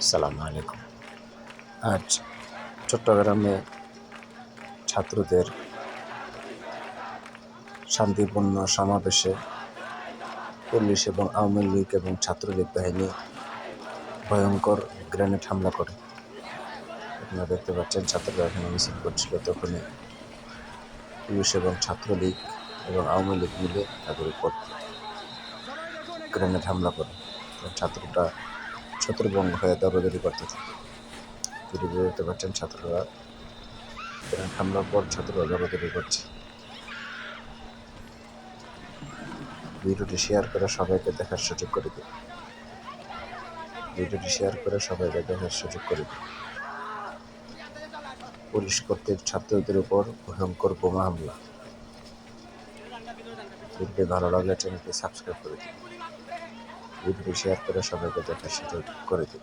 আসসালামু আলাইকুম। আজ চট্টগ্রামে ছাত্রদের শান্তিপূর্ণ সমাবেশে পুলিশ এবং আওয়ামী লীগ এবং ছাত্রলীগ বাহিনী ভয়ঙ্কর গ্রেনেড হামলা করে। আপনারা দেখতে পাচ্ছেন, ছাত্ররা এখানে মিছিল করছিল তখনই পুলিশ এবং ছাত্রলীগ এবং আওয়ামী লীগ মিলে তাদের উপর গ্রেনেড হামলা করে। ছাত্রটা ছত্রভঙ্গ হয়ে দৌড়াদৌড়ি করতে থাকে। দেখতে পাচ্ছেন ছাত্ররা হামলার পর ছাত্ররা দৌড়াদৌড়ি করছে। ভিডিওটি শেয়ার করে সবাইকে দেখার সুযোগ করে দিন। ভিডিওটি শেয়ার করে সবাইকে দেখার সুযোগ করে দিন। পুলিশ কর্তৃক ছাত্রদের উপর ভয়ঙ্কর বোমা হামলা। ভিডিওটি ভালো লাগলে চ্যানেলটি সাবস্ক্রাইব করে দিন। ভিডিওটি শেয়ার করে সবাইকে দেখার সুযোগ করে দিন